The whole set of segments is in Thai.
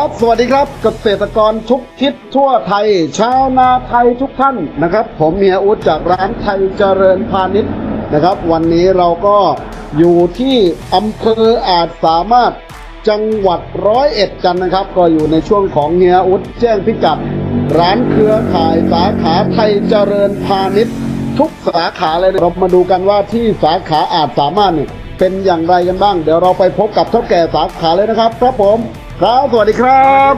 ครับ สวัสดีครับเกษตรกรทุกทิศทั่วไทย ชาวนาไทยทุกท่านนะครับ ผมเมียอุดจากร้านไทยเจริญพาณิชย์นะครับ วันนี้เราก็อยู่ที่อำเภออาจสามารถจังหวัดร้อยเอ็ดกันนะครับ ก็อยู่ในช่วงของเฮียอุดแจ้งพิกัด ร้านเครือข่ายสาขาไทยเจริญพาณิชย์ ทุกสาขาเลยนะเรามาดูกันว่าที่สาขาอาจสามารถเนี่ยเป็นอย่างไรกันบ้าง เดี๋ยวเราไปพบกับเท่าแก่สาขาเลยนะครับครับผม ครับสวัสดีครับ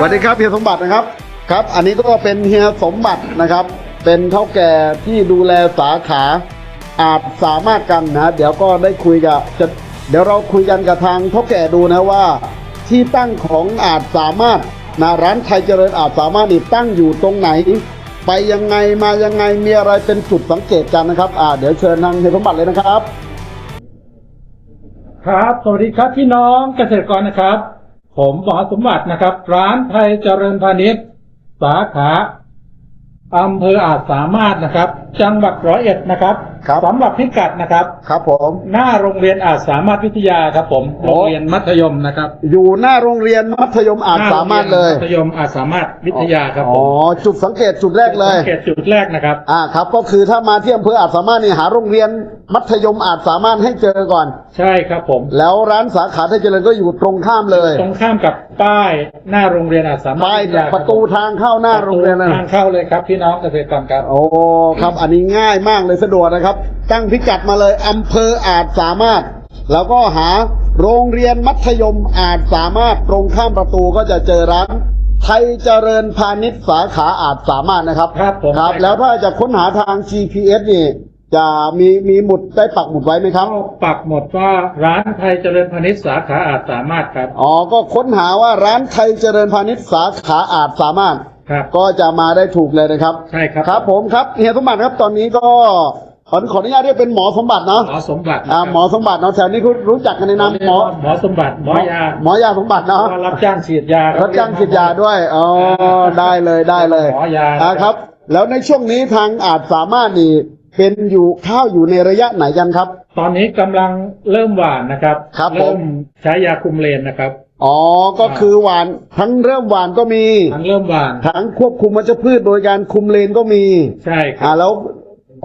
สวัสดีครับเฮียสมบัตินะครับครับ อันนี้ก็เป็นเฮียสมบัตินะครับ เป็นเท่าแก่ที่ดูแลสาขาอาจสามารถกันนะ เดี๋ยวก็ได้คุยกับจะเดี๋ยวเราคุยกันกับทางเท่าแก่ดูนะว่า ที่ตั้งของอาจสามารถนะร้านไทยเจริญอาจสามารถนี่ตั้งอยู่ตรงไหน ไปยังไงมายังไงมีอะไรเป็นจุดสังเกตกันนะครับอ่าเดี๋ยวเชิญทางเฮียสมบัติเลยนะครับ ครับ สวัสดีครับพี่น้องเกษตรกรนะครับ ผมหมอสมบัตินะครับ ร้านไทยเจริญพาณิชย์ สาขาอำเภออาจสามารถนะครับ จังหวัดร้อยเอ็ดนะครับ ครับสำหรับพิกัดนะครับ ครับผม หน้าโรงเรียนอาจสามารถวิทยาครับ ผมโอ้โรงเรียนมัธยมนะครับอยู่หน้าโรงเรียนมัธยมอาจสามารถเลยหน้โงรีนมัธยมอาจสามารถวิทยาครับผอ๋อมจุดสังเกตจุดแรกเลย สังเกตจุดแรกนะครับ อ่าครับก็คือถ้ามาที่อำเภออาจสามารถนี่หาโรงเรียนมัธยมอาจสามารถให้เจอก่อน ใช่ครับผม แล้วร้านสาขาไทยเจริญก็อยู่ตรงข้ามเลยตรงข้ามกับป้ายหน้าโรงเรียนอาจสามารถป้ายวิทยาคปบระตูทางเข้าหน้าโรงเรียนนะ ทางเข้าเลยครับพี่น้องเกษตรกรครับ โอ้ครับ อันนี้ง่ายมากเลยสะดวกนะครับตั้งพิกัดมาเลยอำเภออาจสามารถ แล้วก็หาโรงเรียนมัธยมอาจสามารถตรงข้ามประตูก็จะเจอร้านไทยเจริญพาณิชย์สาขาอาจสามารถนะครับครับผมครับใช่ครับ แล้วถ้าจะค้นหาทาง GPS นี่ จะมีมีหมุดได้ปักหมุดไว้ไหมครับ ก็ปักหมดว่าร้านไทยเจริญพาณิชย์สาขาอาจสามารถครับ อ๋อ ก็ค้นหาว่าร้านไทยเจริญพาณิชย์สาขาอาจสามารถ ครับ ก็จะมาได้ถูกเลยนะครับ ใช่ครับ ครับผมครับเฮียสมบัติครับตอนนี้ก็ ขอขออนุญาตเรียกเป็นหมอสมบัติเนาะหมอสมบัติอ่าหมอสมบัติเนาะแถวนี้คุณรู้จักกันในนามหมอหมอสมบัติหมอยาหมอยาสมบัติเนาะก็รับจ้างฉีดยารับจ้างฉีดยาด้วยอ๋อได้เลยได้เลยหมอยาอ่าครับ แล้วในช่วงนี้ทางอาจสามารถนี่เป็นอยู่ข้าวอยู่ในระยะไหนกันครับ ตอนนี้กำลังเริ่มหวานนะครับครับผมเริ่มใช้ยาคุมเลนนะครับอ๋อ ก็คือหวานทั้งเริ่มหวานก็มี ทั้งเริ่มหวานทั้งควบคุมวัชพืชโดยการคุมเลนก็มี ใช่คอ่ารับแล้ว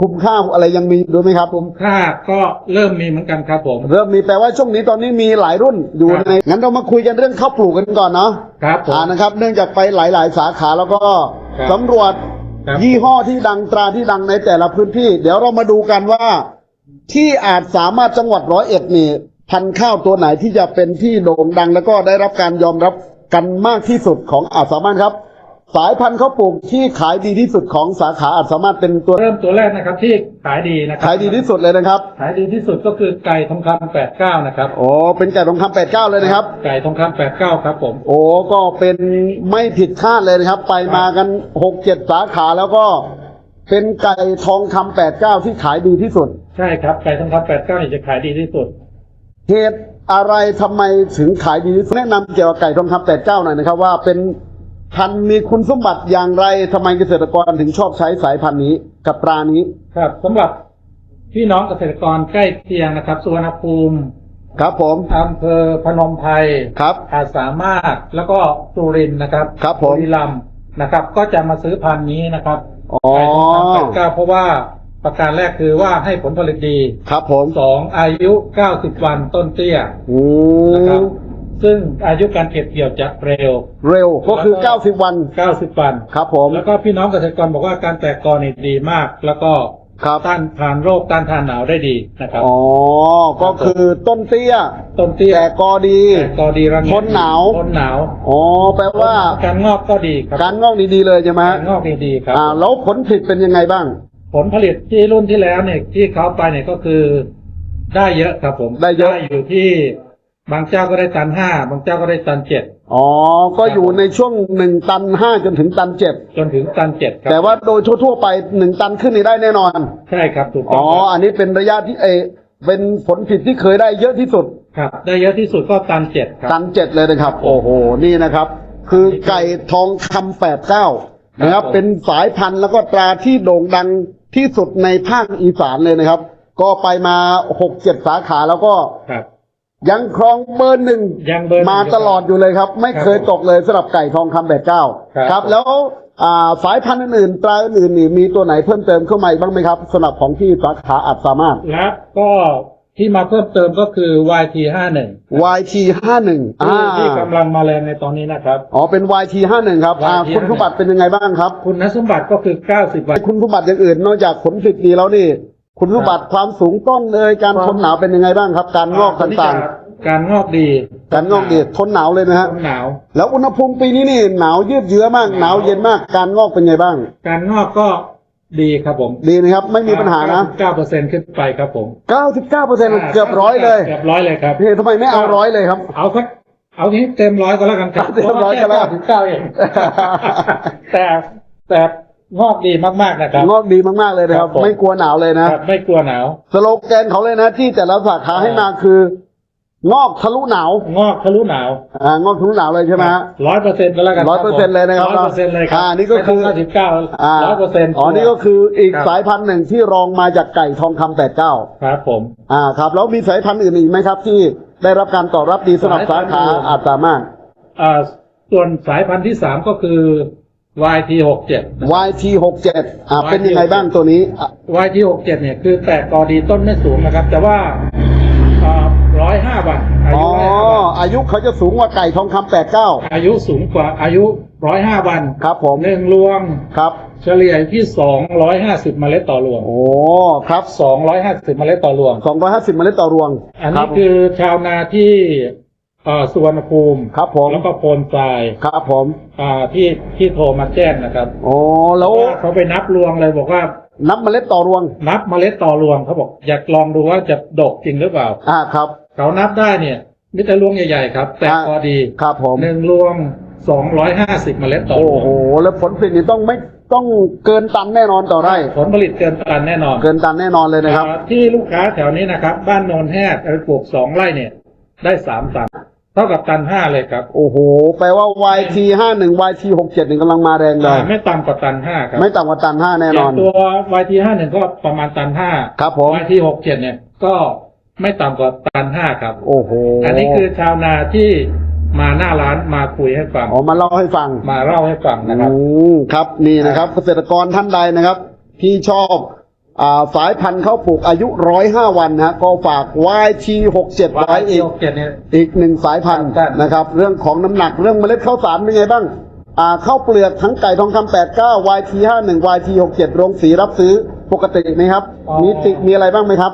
คุมข้าวอะไรยังมีด้วยไหมครับ คุมค่าก็เริ่มมีเหมือนกันครับผม เริ่มมีแปลว่าช่วงนี้ตอนนี้มีหลายรุ่นอยู่ในงั้นเรามาคุยกันเรื่องข้าวปลูกกันก่อนเนาะครับผมอ่านะครับ เนื่องจากไปหลาย ๆ สาขาแล้วก็ครับสำรวจครับยี่ห้อที่ดังตราที่ดังในแต่ละพื้นที่ เดี๋ยวเรามาดูกันว่า ที่อาจสามารถจังหวัดร้อยเอ็ดนี่พันธุ์ข้าวตัวไหนที่จะเป็นที่โด่งดัง แล้วก็ได้รับการยอมรับกันมากที่สุดของอาจสามารถครับ สายพันธุ์ข้าวปลูกที่ขายดีที่สุดของสาขาอาจสามารถเป็นตัวเริ่มตัวแรกนะครับที่ขายดีนะครัขายดีที่สุดเลยนะครับ ขายดีที่สุดก็คือไก่ทองคำแปดเก้านะครับโอ้เป็นไก่ทองคำแปดเก้าเลยนะครับ ไก่ทองคำแปดเก้าครับผม โอ้ก็เป็นไม่ผิดคาดเลยนะครับ ไปมากันหกเจ็ดสาขาแล้วก็เป็นไก่ทองคำแปดเก้าที่ขายดีที่สุด ใช่ครับไก่ทองคำแปดเก้านี่จะขายดีที่สุดเหตุอะไรทำไมถึงขายดีที่สุดแนะนำเกี่ยวกับไก่ทองคำแปดเก้าหน่อยนะครับว่าเป็น พันธุ์มีคุณสมบัติอย่างไรทำไมเกษตรกรถึงชอบใช้สายพันธุ์นี้กับปลานี้ ครับสำหรับพี่น้องเกษตรกรใกล้เคียงนะครับสุวรรณภูมิครับผมอำเภอพนมไพรครับ อาจสามารถแล้วก็สุรินทร์นะครับครับผม บุรีรัมย์นะครับ ก็จะมาซื้อพันธุ์นี้นะครับอ๋อไก่ทองคำแปดเก้าเพราะว่าประการแรกคือว่าให้ผลผลิตดีครับผมสองอายุเก้าสิบวันต้นเตี้ยอืนะครับม ซึ่งอายุการเก็บเกี่ยวจะเร็ว เร็วก็คือแล้วก็เก้าสิบวันเก้าสิบวัน ครับผม แล้วก็พี่น้องเกษตรกรบอกว่าการแตกกอนี่ดีมาก แล้วก็ครับต้านทานโรคต้านทานหนาวได้ดีนะครับ อ๋อ ก็คือต้นเตี้ย ต้นเตี้ยแต่กอดีแตกกอดีระเงียทนหนาวทนหนาว อ๋อ แปลว่า การงอกก็ดีครับ การงอกดีๆเลยใช่ไหมการงอกดีๆครับอ่าแล้วผลผลิตเป็นยังไงบ้าง ผลผลิตที่รุ่นที่แล้วเนี่ยที่เขาไปเนี่ยก็คือได้เยอะครับผม ได้เยอะอยู่ที่ บางเจ้าก็ได้ตันห้าบางเจ้าก็ได้ตันเจ็ดอ๋อ ก็อยู่ในช่วงหนึ่งตันห้าจนถึงตันเจ็ดจนถึงตันเจ็ดครับแต่ว่าโดยทั่วๆไปหนึ่งตันขึ้นนี่ได้แน่นอน ใช่ครับถูกต้อ๋อองครับอันนี้เป็นระยะที่เออเป็นผลผลิตที่เคยได้เยอะที่สุด ครับ ได้เยอะที่สุดก็ตันเจ็ดครับ ตันเจ็ดเลยนะครับ โอ้โห นี่นะครับ คือไก่ทองคำแปดเก้านะครับครับผม เป็นสายพันธุ์แล้วก็ตราที่โด่งดังที่สุดในภาคอีสานเลยนะครับ ก็ไปมาหกเจ็ดสาขาแล้วก็ครับ ยังครองเบอร์หนึ่งยังเบอร์หนึ่งมาตลอดอยู่เลยครับ ไม่เคยครับผมตกเลยสำหรับไก่ทองคำแบบเก้าครับครับ แล้วอ่าสายพันธุ์อื่นๆตราอื่นๆนี่มีตัวไหนเพิ่มเติมเข้ามาอีกบ้างไหมครับสำหรับของที่สาขาอัดสามารถและก็ที่มาเพิ่มเติมก็คือ YT 5 1 YT ห้าหนึ่งที่ที่กำลังมาแรงในตอนนี้นะครับ อ๋อ เป็น YT ห้าหนึ่งครับอ่า YT คุณสมบัติเป็นยังไงบ้างครับ คุณสมบัติก็คือ90วันคุณสมบัติอย่างอื่น นอกจากผลผลิตดีแล้วนี่ คุณสมบัติความสูงต้นเลยการครับทนหนาวเป็นยังไงบ้างครับ การงอกต่างๆ การงอกดีๆการงอกดีทนหนาวเลยนะฮะทนหนาว แล้วอุณหภูมิปีนี้นี่หนาวยืดเยื้อมากหนาวเย็นมาก การงอกเป็นไงบ้าง การงอกก็ดีครับผม ดีนะครับ ไม่มีปัญหานะ9%ขึ้นไปครับผม 99เปอร์เซ็นต์เกือบร้อยเลยเกือบร้อยเลยครับพี่ทำไมไม่เอาร้อยเลยครับ เอาสักเอานี้เต็มร้อยก็แล้วกันครับเต็มร้อยก็แล้วถึงเก้าเองแต่แต่ งอกดีมากๆนะครับ งอกดีมากๆเลยนะครับ ครับผม ไม่กลัวหนาวเลยนะครับ ไม่กลัวหนาว สโลแกนเขาเลยนะที่แต่ละสาขาให้มาคือ งอกทะลุหนาวงอกทะลุหนาวอ่างอกทะลุหนาวเลยใช่ไหมฮะ ร้อยเปอร์เซ็นต์ก็แล้วกัน100%เลยนะครับร้อยเปอร์เซ็นต์เลยครับอ่านี่ก็คือไม่ต้องเก้าสิบเก้าอ่าร้อยเปอร์เซ็นต์อ๋อนี่ก็คืออีกครับสายพันธุ์หนึ่งที่รองมาจากไก่ทองคำแปดเก้าครับผม อ่าครับ แล้วมีสายพันธุ์อื่นอีกไหมครับ ที่ได้รับการตอบรับดีสำหรับสาขาอาจสามารถอ่าส่วนสายพันธุ์ที่สามก็คือ YT หกเจ็ด YT หกเจ็ดอ่าเป็นยังไงบ้างตัวนี้อะ YT หกเจ็ดเนี่ยคือแตกกอดีต้นไม่สูงนะครับ แต่ว่าร้อยห้าวันอาอ๋ยุอ105วันอายุเขาจะสูงกว่าไก่ทองคำแปดเก้าอายุสูงกว่าอายุร้อยห้าวันครับผมหนึ่งรวง ครับ เฉลี่ยอยู่ที่สองร้อยห้าสิบเมล็ดต่อรวงโอ้ครับสองร้อยห้าสิบเมล็ดต่อรวง สองร้อยห้าสิบเมล็ดต่อรวงอันครันี้บ คือชาวนาที่เอ่อสุวรรณภูมิครับผม แล้วก็โพนทรายครับผมอ่าที่ที่โทรมาแจ้งนะครับโอ้แล้วว่าเขาไปนับรวงเลยบอกว่า นับเมล็ดต่อรวง นับเมล็ดต่อรวงเขาบอกอยากลองดูว่าจะดกจริงหรือเปล่า อ่าครับเขานับได้เนี่ยมิแต่รวงใหญ่ๆครับ แต่อ่าพอดีครับผมหนึ่งรวงสองร้อยห้าสิบเมล็ดต่อรโอ้วงโห แล้วผลผลิตนี่ต้องไม่ต้องเกินตันแน่นอนต่อไร่ผลผลิตเกินตันแน่นอน เกินตันแน่นอนเลยนะครับอ่าที่ลูกค้าแถวนี้นะครับ บ้านโนนแฮดเอาไปปลูกสองไร่เนี่ย ได้สามตัน เท่ากับตันห้าเลยครับโอ้โห แปลว่า YT ห้าหนึ่ง YT หกเจ็ดนี่กำลังมาแรงเลยอ่าไม่ต่ำกว่าตันห้าครับไม่ต่ำกว่าตันห้าแน่นอน ย่างตัว YT ห้าหนึ่งก็ประมาณตันห้า ครับผม YT หกเจ็ดเนี่ยก็ไม่ต่ำกว่าตันห้าครับ โอ้โหอันนี้คือชาวนาที่มาหน้าร้านมาคุยให้ฟัง อ๋อมาเล่าให้ฟัง มาเล่าให้ฟังนะครับ อืมครับนี่นะครับ เกษตรกรท่านใดนะครับ ที่ชอบอ่า สายพันธุ์ข้าวปลูกอายุร้อยห้าวันนะฮะก็ฝาก YT หกเจ็ดไว้ YT อีกหกเจ็ดเนี่ยอีกหนึ่งสายพันธุ์ครับนะครับ เรื่องของน้ำหนักเรื่องเมล็ดข้าวสารเป็นไงบ้าง อ่าข้าวเปลือกทั้งไก่ทองคำแปดเก้า YT ห้าหนึ่ง YT หกเจ็ดโรงสีรับซื้อปกติไหมครับ มีติมีอะไรบ้างไหมครับ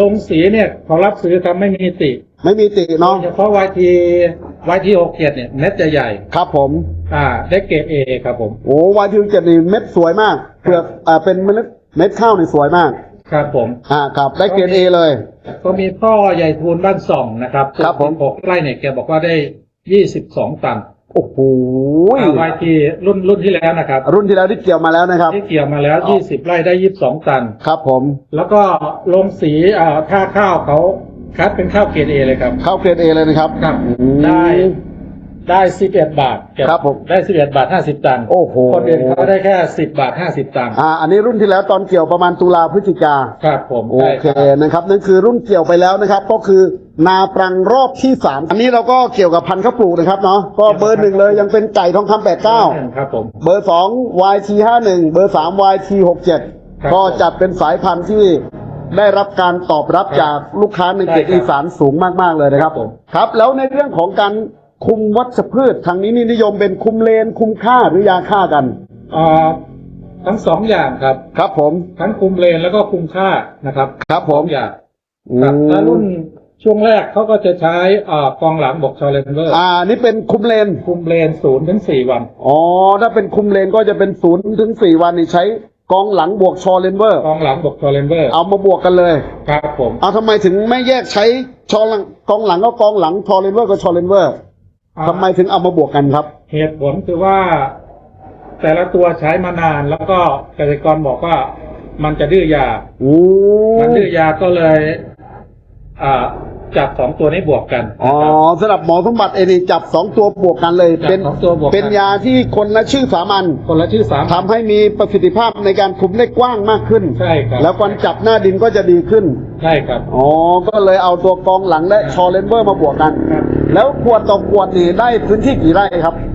ลงสีเนี่ยเขารับซื้อครับไม่มีติ ไม่มีติเนาะเฉพาะ YT YT หกเจ็ดเนี่ยเม็ดจะใหญ่ ครับผม อ่า ได้เกรดเอครับผม โอ้ YT หกเจ็ดนี่เม็ดสวยมากเปลือกอ่าเป็นเมล็ด เม็ดข้าวนี่สวยมาก ครับผม อ่าครับ ได้เกรดเอเลย ก็มีพ่อใหญ่ทูลบ้านส่องนะครับครับผม หกไร่เนี่ยแกบอกว่าได้ยี่สิบสองตันโอ้โหวายทีรุ่นรุ่นที่แล้วนะครับรุ่นที่แล้วที่เกี่ยวมาแล้วนะครับ ที่เกี่ยวมาแล้วยี่สิบไร่ได้ยี่สิบสองตัน ครับผมแล้วก็ลงสีอ่าค่าข้าวเขาคัดเป็นข้าวเกรดเอเลยครับเข้าเกรดเอเลยนะครับ ครับ อืม ได้ ได้สิบเอ็ดบาทแกครับผม ได้สิบเอ็ดบาทห้าสิบตันโอ้โหคนอื่นเขาได้แค่สิบบาทห้าสิบตังค์อ่าอันนี้รุ่นที่แล้วตอนเกี่ยวประมาณตุลาพฤศจิกา ครับผมโอใช่เครับนะครับนั่นคือรุ่นเกี่ยวไปแล้วนะครับ ก็คือนาปรังรอบที่สามอันนี้เราก็เกี่ยวกับพันธุ์ข้าวปลูกนะครับเนาะก็เบอร์หนึ่งเลยยังเป็นไก่ทองคำแปดเก้าครับผม เบอร์สอง YT ห้าหนึ่งเบอร์สาม YT หกเจ็ดครับ ก็จัดเป็นสายพันธุ์ที่ได้รับการตอบรับครับจากลูกค้าในเขตใช่ครับอีสานสูงมากๆเลยนะครับครับผม ครับแล้วในเรื่องของการ คุมวัชพืชทางนี้นี่นิยมเป็นคุมเลน คุมค่าหรือยาฆ่ากันอ่าทั้งสองอย่างครับ ครับผม ทั้งคุมเลนแล้วก็คุมค่านะครับ ครับผมสองอย่างอืครับมถ้ารุ่นช่วงแรกเขาก็จะใช้อ่ากองหลังบวกชอเลนเวอร์อ่า นี่เป็นคุมเลน คุมเลนศูนย์ถึงสี่วัน อ๋อ ถ้าเป็นคุมเลนก็จะเป็นศูนย์ถึงสี่วันนี่ใช้กองหลังบวกชอเลนเวอร์ กองหลังบวกชอเลนเวอร์ เอามาบวกกันเลย ครับผม เอาทำไมถึงไม่แยกใช้ชอหลังกองหลังก็กองหลังชอเลนเวอร์ก็ชอเลนเวอร์อ่า ทำไมถึงเอามาบวกกันครับ เหตุผลคือว่า แต่ละตัวใช้มานานแล้วก็เกษตรกรบอกว่า มันจะดื้อยาอืมันมดื้อยาก็เลย อ่า จับสองตัวนี้บวกกันอ๋อนะครับ สำหรับหมอสมบัติเองนี่จับสองตัวบวกกันเลย จับเป็นสองตัวบวกกัน เป็นยาที่คนละชื่อสามัญคนละชื่อสามทำให้มีประสิทธิภาพในการคุมได้กว้างมากขึ้น ใช่ครับแล้วการจับหน้าดินก็จะดีขึ้น ใช่ครับ อ๋อ ก็เลยเอาตัวกองหลังและชอเลนเวอร์มาบวกกัน ครับ แล้วขวดต่อขวดนี่ได้พื้นที่กี่ไร่ครับอ่า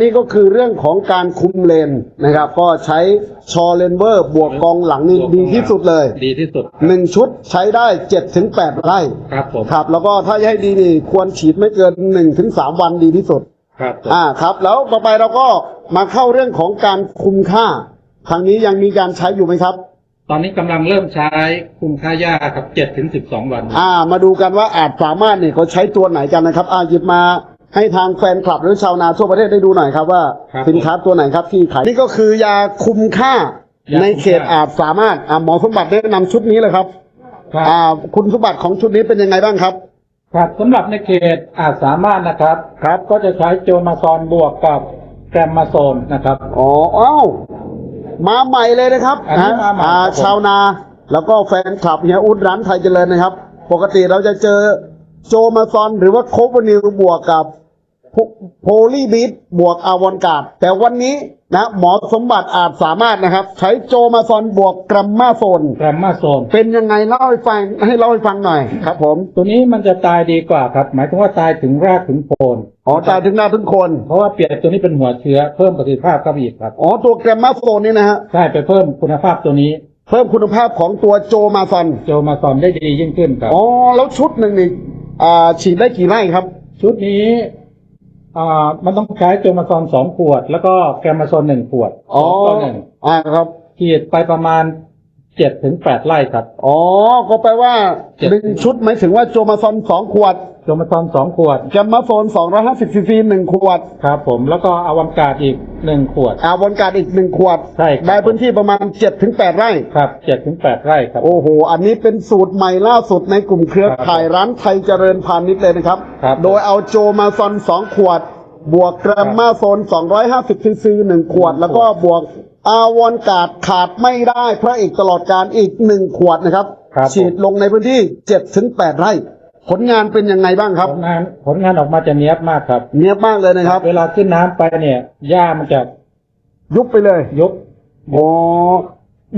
นี่ก็คือเรื่องของการคุมเลนนะครับ ก็ใช้ชอเลนเวอร์บวกกองหลังนี่ดีที่สุดเลย ดีที่สุดหนึ่งชุดใช้ได้เจ็ดถึงแปดไร่ครับผมครับ แล้วก็ถ้าจะให้ดีนี่ควรฉีดไม่เกินหนึ่งถึงสามวันดีที่สุดครับผมอ่าครับ แล้วต่อไปเราก็มาเข้าเรื่องของการคุมค่าทางนี้ยังมีการใช้อยู่ไหมครับตอนนี้กำลังเริ่มใช้คุมค่าหญ้าครับเจ็ดถึงสิบสองวัน อ่า มาดูกันว่าอาจสามารถเนี่ยเขาใช้ตัวไหนกันนะครับอ่าหยิบมา ให้ทางแฟนคลับหรือชาวนาทั่วประเทศได้ดูหน่อยครับว่าครับสินค้าตัวไหนครับที่ขายนี่ก็คือยาคุมค่า ยาคุมค่า ในเขตอาจสามารถอ่าหมอสมบัติได้นำชุดนี้เลยครับครับอ่าคุณสมบัติของชุดนี้เป็นยังไงบ้างครับ ครับสำหรับในเขตอาจสามารถนะครับ ครับก็จะใช้โจมาซอนบวกกับแกรมมาโซนนะครับ อ๋ออ้าวมาใหม่เลยนะครับอันนี้มาใหม่อ่าครับผม ชาวนา แล้วก็แฟนคลับเฮียอุดร้านไทยเจริญนะครับ ปกติเราจะเจอโจมาซอนหรือว่าโคเวนิลบวกกับ โพลีบีทบวกอาวอนการ์ดแต่วันนี้นะหมอสมบัติอาจสามารถนะครับ ใช้โจมาซอนบวกกรัมมาโซน แกรมมาโซน เป็นยังไงเล่าให้ฟังให้เล่าให้ฟังหน่อยครับ ผมตัวนี้มันจะตายดีกว่าครับ หมายถึงว่าตายถึงรากถึงโคนอ๋อตายถึงหน้าถึงคน เพราะว่าเปลี่ยนตัวนี้เป็นหัวเชื้อเพิ่มประสิทธิภาพเข้าไปอีกครับอ๋อตัวกรัมมาโซนนี่นะฮะใช่ไปเพิ่มคุณภาพตัวนี้เพิ่มคุณภาพของตัวโจมาซอนโจมาซอนได้ดียิ่งขึ้นครับอ๋อแล้วชุดหนึ่งนี่อ่าฉีดได้กี่ไร่ครับ ชุดนี้ อ่ามันต้องใช้โจมาซอนสองขวด แล้วก็แกรมมาโซนหนึ่งขวดอ๋อสงต่อหนึ่งอ่าครับ ฉีดไปประมาณ เจ็ดถึงแปดไร่ครับ อ๋อ ก็แปลว่าเจ็ดหนึ่งชุดหมายถึงว่าโจมาซอนสองขวด โจมาซอนสองขวดแกมมาโซนสองร้อยห้าสิบซีซีหนึ่งขวด ครับผมแล้วก็อาวังกาดอีกหนึ่งขวดอาวนการดอีกหนึ่งขวด ใช่ครับได้พื้นที่ประมาณเจ็ดถึงแปดไร่ ครับเจ็ดถึงแปดไร่ครับ โอ้โห อันนี้เป็นสูตรใหม่ล่าสุดในกลุ่มเครือข่ายร้านไทยเจริญพาณิชย์เลยนะครับครับโดยเอาโจมาซอนสองขวด บวกแกรมมาโซน250ซีซีหนึ่งขวด แล้วก็บวก อาวอนการ์ดขาดไม่ได้พระเอกตลอดการอีกหนึ่งขวดนะครับ ครับผม ฉีดลงในพื้นที่เจ็ดถึงแปดไร่ ผลงานเป็นยังไงบ้างครับผลงานผลงานออกมาจะเนี้ยบมากครับ เนียบมากเลยนะครับ เวลาขึ้นน้ำไปเนี่ยหญ้ามันจะยุบไปเลยยุบโอ้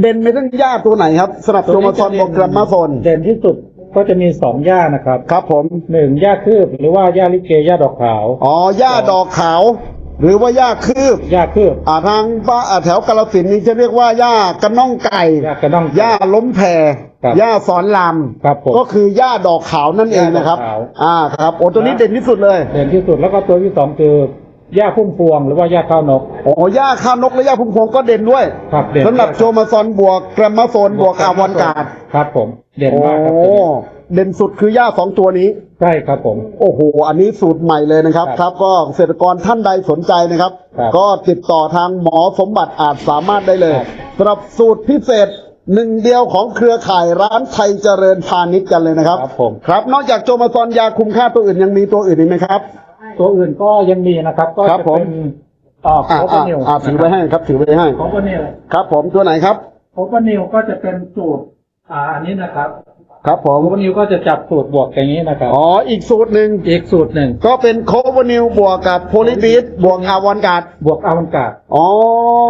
เด่นไม่ต้องหญ้าตัวไหนครับสำหรับโจมาซอนบวกแกรมมาโซนเด่นที่สุดก็จะมีสองหญ้านะครับครับผมหนึ่งหญ้าคืบหรือว่าหญ้าลิเกหญ้าดอกขาวอ๋อหญ้าดอกขาว หรือว่าหญ้าคืบหญ้าคืบอ่าทางบ้านอ่าแถวกาลสินธุ์นี่จะเรียกว่าหญ้ากระน่องไก่หญ้ากระน่องหญ้าล้มแผ่ครับหญ้าสอนลามครับผมก็คือหญ้าดอกขาวนั่นเองนะครับหญ้าดอกขาวอ่าครับโอ้ตัวนี้ครับเด่นที่สุดเลย เด่นที่สุดแล้วก็ตัวที่สองคือหญ้าพุ่มพวงหรือว่าหญ้าข้าวนกโอ้หญ้าข้าวนกและหญ้าพุ่มพวงก็เด่นด้วยครับเด่นสำหรับด้วยโจมาซอนบวกแกรมมาโซนบวกอาวอนการ์ดครับผม เด่นโอ้มากครับตัวนี้ เด่นสุดคือหญ้าสองตัวนี้ ใช่ครับผม โอ้โห อันนี้สูตรใหม่เลยนะครับ ครับครับก็เกษตรกรท่านใดสนใจนะครับ ครับก็ติดต่อทางหมอสมบัติอาจสามารถได้เลยครับสำหรับสูตรพิเศษหนึ่งเดียวของเครือข่ายร้านไทยเจริญพาณิชย์กันเลยนะครับ ครับผม ครับ นอกจากโจมาซอนยาคุมค่าตัวอื่นยังมีตัวอื่นอีกไหมครับ ตัวอื่นก็ยังมีนะครับ ก็ครับจะผม เป็นอ่าอ่าโคเวออ่าร์นิวอ่าถือไว้ให้ครับ ถือไว้ให้ โคเวอร์นิวครับผมตัวไหนครับ โคเวอร์นิวก็จะเป็นสูตรอ่าอันนี้นะครับ ครับผมโคเวอร์นิวก็จะจับสูตรบวกอย่างนี้นะครับ อ๋อ อีกสูตรหนึ่งอีกสูตรหนึ่ง ก็เป็นโคเวอร์นิวบวกกับโพลิบีทบวกอาวอนการ์ดบวกอาวันกาดอ๋อ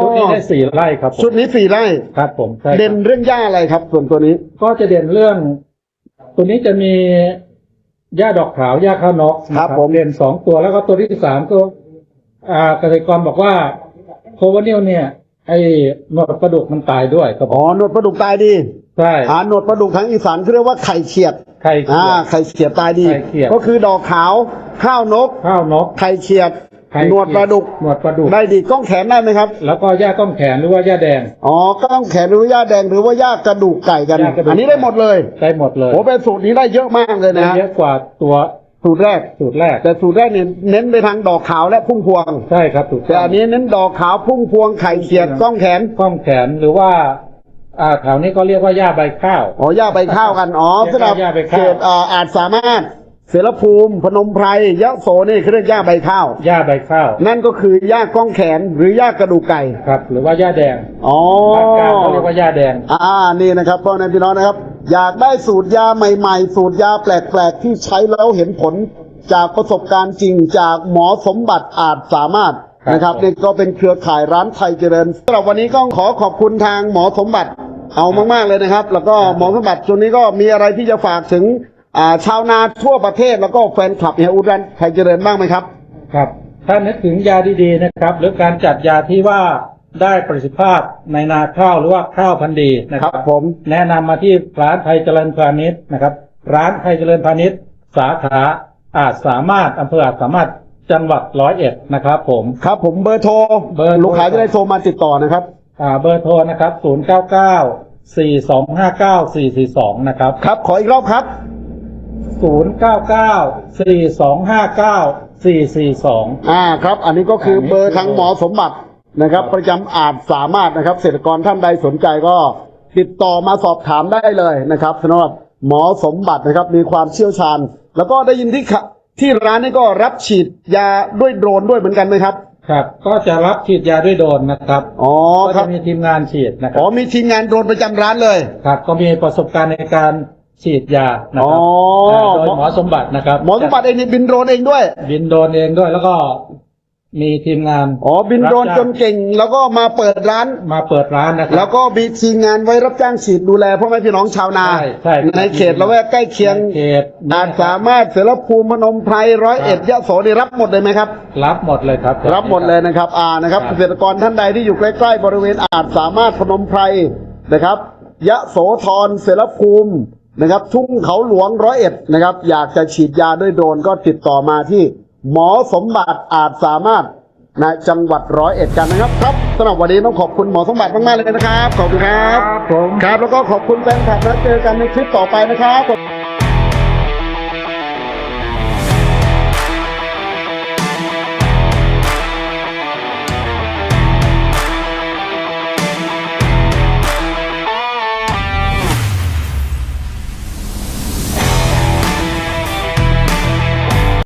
ชุดนี้ได้สี่ไร่ครับผมชุดนี้สี่ไร่ ครับผมใช่ครับเด่นเรื่องหญ้าอะไรครับ ส่วนตัวนี้ ก็จะเด่นเรื่อง ตัวนี้จะมีหญ้าดอกขาวหญ้าข้าวนกครับนะผม เด่นสองตัวแล้วก็ตัวที่สามก็ อ่าเกษตรกรบอกว่าโคเวอร์นิวเนี่ย ไอ้หนวดปลาดุกมันตายด้วยครับผอ๋อมหนวดปลาดุกตายดีใช่อ่าหนวดปลาดุกทางอีสานเขาเรียกว่าไข่เฉียดไข่เขีอ่ายว ไข่เฉียดตายดี ไข่เฉียด ก็คือดอกขาว ข้าวนก ข้าวนกไข่เฉียด ไข่หนวดปลาดุก หนวดปลาดุกได้ดีก้องแขนได้ไหมครับ แล้วก็หญ้าก้องแขนหรือว่าหญ้าแดง อ๋อก้องแขนหรือว่าหญ้าแดงหรือว่าหญ้ากระดูกไก่กัน หญ้ากระดูก อันนี้ได้หมดเลยได้หมดเลยโอ้เป็นสูตรนี้ได้เยอะมากเลยนะฮะ เยอะกว่าตัว สูตรแรกสูตรแรก แต่สูตรแรกเนี่ยเน้นไปทางดอกขาวและพุ่งพวง ใช่ครับถูกแต่อันนี้เน้นดอกขาวพุ่งพวงไข่เฉียดก้องแขนก้องแขนหรือว่า อ่าแถวนี้ก็เรียกว่าหญ้าใบข้าว อ๋อย่าไปข้าวกันอ๋อเรียกสำหรับย่าใบเขข้าวตอ่าอาจสามารถเสรภูมิ พนมไพรยะโสนี่เขาเรียกย่าใบข้าว หญ้าใบข้าวนั่นก็คือย่าก้องแขนหรือย่ากระดูกไก่ ครับ หรือว่าหญ้าแดงอ๋อภาคกลางเขาเรียกว่าหญ้าแดง อ่า นี่นะครับพ่อแม่พี่น้องนะครับ อยากได้สูตรยาใหม่ๆ สูตรยาแปลกๆ ที่ใช้แล้วเห็นผลจากประสบการณ์จริงจากหมอสมบัติอาจสามารถครับนะครับผมนี่ก็เป็นเครือข่ายร้านไทยเจริญสำหรับวันนี้ก็ขอขอบคุณทางหมอสมบัติเอามากๆเลยนะครับ แล้วก็หมอสมบัติช่วงนี้ก็มีอะไรที่จะฝากถึงอ่าชาวนาทั่วประเทศแล้วก็แฟนคลับเฮียอุดรันไทยเจริญบ้างไหมครับ ครับ ถ้านึกถึงยาดีๆนะครับ หรือการจัดยาที่ว่า ได้ประสิทธิภาพในนาข้าวหรือว่าข้าวพันธุ์ดีนะคครัรับบ ผม แนะนำมาที่ร้านไทยเจริญพาณิชย์นะครับ ร้านไทยเจริญพาณิชย์ สาขาอาจสามารถอำเภออาจสามารถจังหวัดร้อยเอ็ดนะครับผม ครับผมเบอร์โทรเบอร์โทร ลูกค้าจะได้โทรมาติดต่อนะครับ อ่าเบอร์โทรนะครับ 0 9 9 4 2 5 9 4 4 2 นะครับ ครับ ขออีกรอบครับ 0 9 9 4 2 5 9 4 4 2 อ่าครับ อันนี้ก็คือเบอร์ทางหมอสมบัติ นะครับ ประจำอาจสามารถนะครับเกษตรกรท่านใดสนใจก็ติดต่อมาสอบถามได้เลยนะครับสำหรับหมอสมบัตินะครับมีความเชี่ยวชาญ แล้วก็ได้ยินที่ขะที่ร้านนี้ก็รับฉีดยาด้วยโดรนด้วยเหมือนกันไหมครับครับ ก็จะรับฉีดยาด้วยโดรนนะครับอ๋อก็ครัจะบมีทีมงานฉีดนะคอ๋รัอบมีทีมงานโดรนประจำร้านเลยครับ ก็มีประสบการณ์ในการฉีดยานะอ๋คอรัาโดยหมอสมบัตินะครับ หมอสมบัติเองนี่บินโดรนเองด้วย บินโดรนเองด้วยแล้วก็ มีทีมงาน อ๋อบินโดรนรับจจ้างนเก่ง แล้วก็มาเปิดร้าน มาเปิดร้านนะครัแล้วก็มีทีมงานไว้รับจ้างฉีดดูแลพ่อแม่พี่น้องชาวนา ใช่ใช่ครับในเขตละแวกใกล้เคียงในเขตอาจสามารถเสรภูมิพนมไพรร้อยเอ็ดยะโสนี่รับหมดเลยไหมครับ รับหมดเลยครับ รับหมดเลยนะครับอ่านะครับครับเกษตรกรท่านใดที่อยู่ใกล้ ๆ บริเวณอาจสามารถพนมไพรนะครับ ยะโสธรเสรภูมินะครับ ทุ่งเขาหลวงร้อยเอ็ดนะครับ อยากจะฉีดยาด้วยโดรนก็ติดต่อมาที่ หมอสมบัติอาจสามารถในจังหวัดร้อยเอ็ดกันนะครับครับสำหรับวันนี้ต้องขอบคุณหมอสมบัติมากๆเลยนะครับขอบคุณครับครับผมครับแล้วก็ขอบคุณแฟนคลับนะเจอกันในคลิปต่อไปนะครับ